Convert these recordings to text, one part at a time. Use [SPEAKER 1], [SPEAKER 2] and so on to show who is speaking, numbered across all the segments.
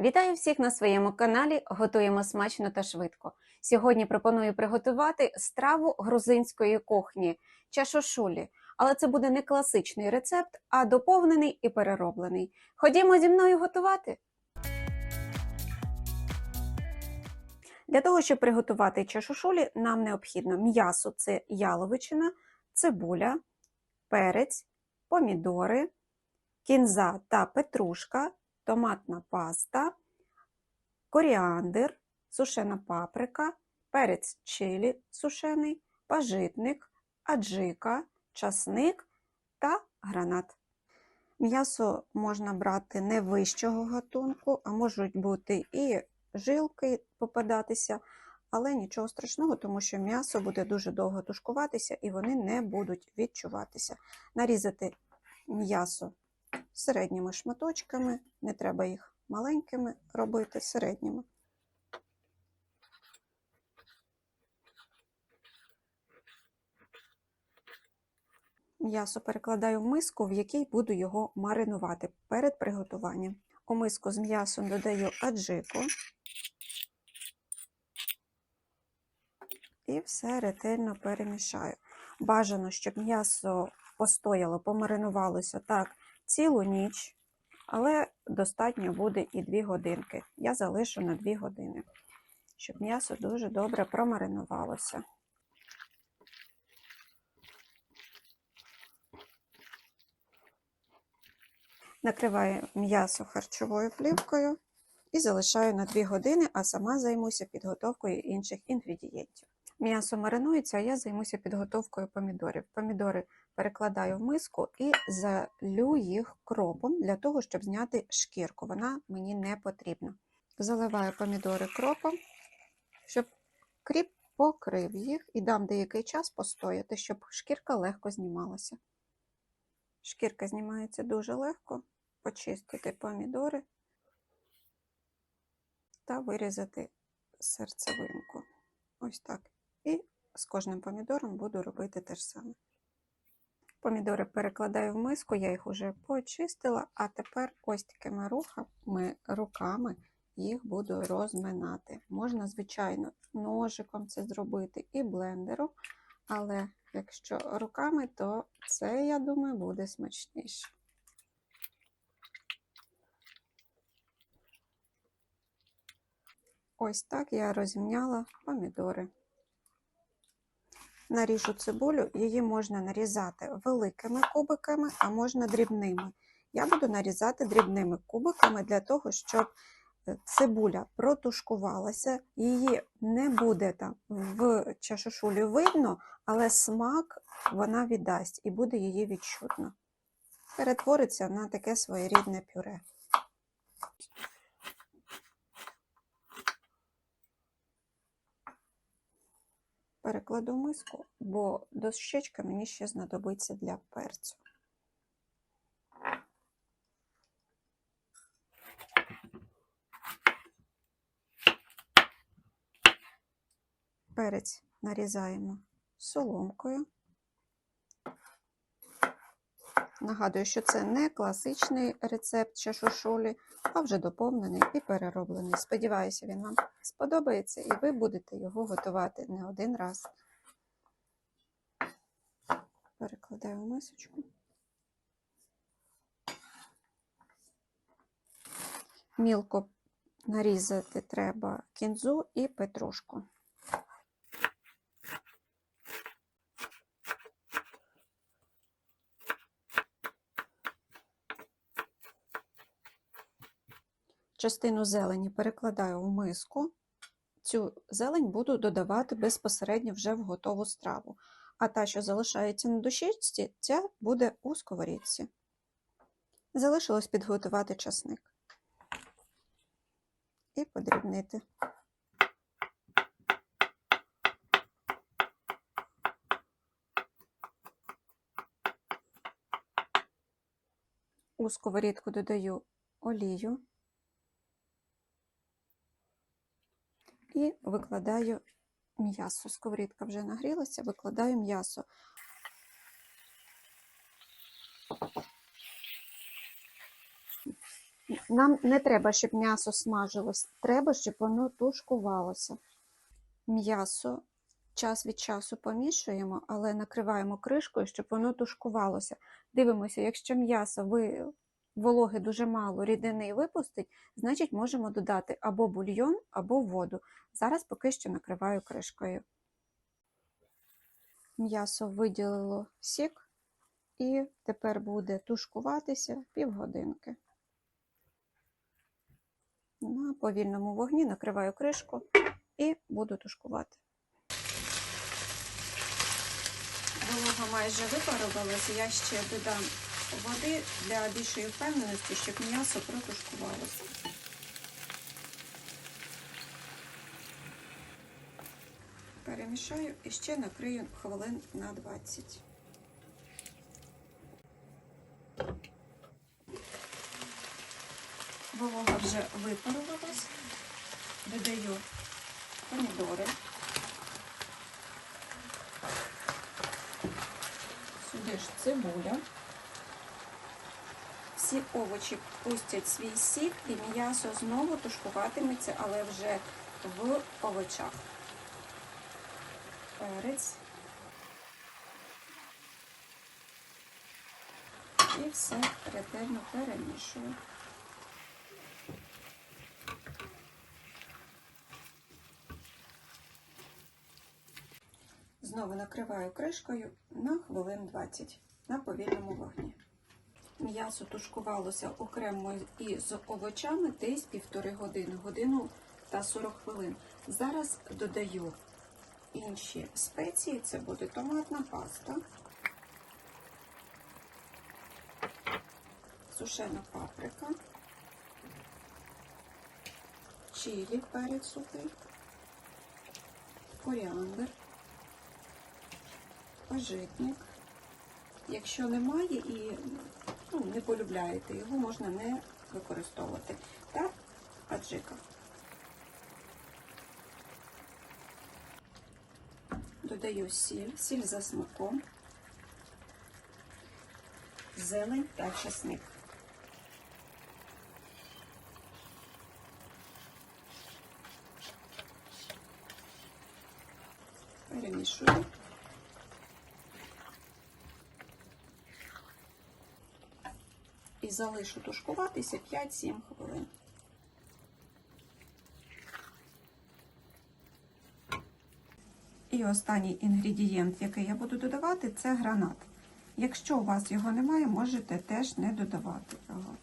[SPEAKER 1] Вітаю всіх на своєму каналі. Готуємо смачно та швидко. Сьогодні пропоную приготувати страву грузинської кухні чашошулі. Але це буде не класичний рецепт, а доповнений і перероблений. Ходімо зі мною готувати. Для того, щоб приготувати чашошулі, нам необхідно м'ясо це яловичина, цибуля, перець, помідори, кінза та петрушка, томатна паста, коріандр, сушена паприка, перець чилі сушений, пажитник, аджика, часник та гранат. М'ясо можна брати не вищого гатунку, а можуть бути і жилки попадатися, але нічого страшного, тому що м'ясо буде дуже довго тушкуватися і вони не будуть відчуватися. Нарізати м'ясо середніми шматочками, не треба їх маленькими робити, середніми. М'ясо перекладаю в миску, в якій буду його маринувати перед приготуванням. У миску з м'ясом додаю аджику і все ретельно перемішаю. Бажано, щоб м'ясо постояло, помаринувалося так цілу ніч, але достатньо буде і 2 годинки. Я залишу на 2 години, щоб м'ясо дуже добре промаринувалося. Накриваю м'ясо харчовою плівкою і залишаю на 2 години, а сама займуся підготовкою інших інгредієнтів. М'ясо маринується, а я займуся підготовкою помідорів. Помідори перекладаю в миску і залю їх кропом для того, щоб зняти шкірку. Вона мені не потрібна. Заливаю помідори кропом, щоб кріп покрив їх і дам деякий час постояти, щоб шкірка легко знімалася. Шкірка знімається дуже легко. Почистити помідори та вирізати серцевинку. Ось так. І з кожним помідором буду робити те ж саме. Помідори перекладаю в миску, я їх вже почистила, а тепер ось такими рухами, руками їх буду розминати. Можна, звичайно, ножиком це зробити і блендером, але якщо руками, то це, я думаю, буде смачніше. Ось так я розімняла помідори. Наріжу цибулю, її можна нарізати великими кубиками, а можна дрібними. Я буду нарізати дрібними кубиками для того, щоб цибуля протушкувалася, її не буде там в чашошулі видно, але смак вона віддасть і буде її відчутно. Перетвориться на таке своєрідне пюре. Перекладу миску, бо дощечка мені ще знадобиться для перцю. Перець нарізаємо соломкою. Нагадую, що це не класичний рецепт чашошолі, а вже доповнений і перероблений. Сподіваюся, він вам сподобається і ви будете його готувати не один раз. Перекладаю мисочку. Мілко нарізати треба кінзу і петрушку. Частину зелені перекладаю в миску. Цю зелень буду додавати безпосередньо вже в готову страву. А та, що залишається на дощечці, ця буде у сковорідці. Залишилось підготувати часник і подрібнити. У сковорідку додаю олію. І викладаю м'ясо. Сковорідка вже нагрілася, викладаю м'ясо. Нам не треба, щоб м'ясо смажилось, треба, щоб воно тушкувалося. М'ясо час від часу помішуємо, але накриваємо кришкою, щоб воно тушкувалося. Дивимося, якщо м'ясо ви... вологи дуже мало, рідини випустить, значить можемо додати або бульйон, або воду. Зараз поки що накриваю кришкою. М'ясо виділило сік і тепер буде тушкуватися півгодинки. На повільному вогні накриваю кришку і буду тушкувати. Волога майже випарувалася, я ще додам води для більшої впевненості, щоб м'ясо протушкувалося. Перемішаю і ще накрию хвилин на 20. Волога вже випарувалась. Додаю помідори. Сюди ж цибуля. Всі овочі пустять свій сік і м'ясо знову тушкуватиметься, але вже в овочах. Перець. І все ретельно перемішую. Знову накриваю кришкою на хвилин 20 на повільному вогні. М'ясо тушкувалося окремо із овочами десь півтори години, годину та 40 хвилин. Зараз додаю інші спеції, це буде томатна паста, сушена паприка, чилі, перець сухий, коріандр пажитник. Якщо немає і ну, не полюбляєте, його можна не використовувати. Та аджика. Додаю сіль, сіль за смаком, зелень та чесник. Перемішую. І залишу тушкуватися 5-7 хвилин. І останній інгредієнт, який я буду додавати, це гранат. Якщо у вас його немає, можете теж не додавати його.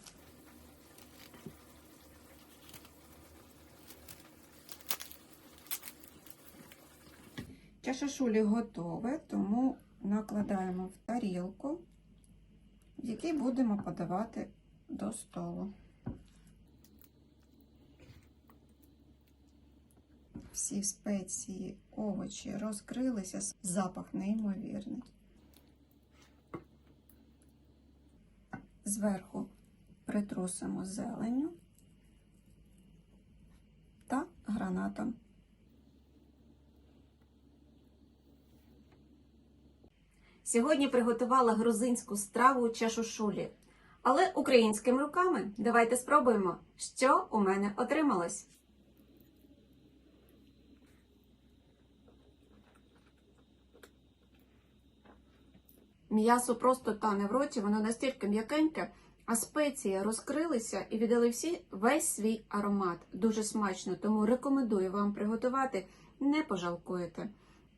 [SPEAKER 1] Чашашулі готове, тому накладаємо в тарілку який будемо подавати до столу. Всі спеції, овочі розкрилися, запах неймовірний. Зверху притрусимо зеленю та гранатом.
[SPEAKER 2] Сьогодні приготувала грузинську страву чашушулі. Але українськими руками давайте спробуємо, що у мене отрималось. М'ясо просто тане в роті, воно настільки м'якеньке, а спеції розкрилися і віддали всі весь свій аромат. Дуже смачно, тому рекомендую вам приготувати, не пожалкуєте.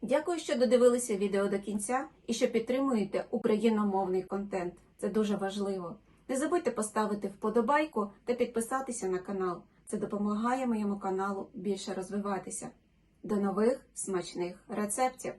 [SPEAKER 2] Дякую, що додивилися відео до кінця і що підтримуєте україномовний контент. Це дуже важливо. Не забудьте поставити вподобайку та підписатися на канал. Це допомагає моєму каналу більше розвиватися. До нових смачних рецептів!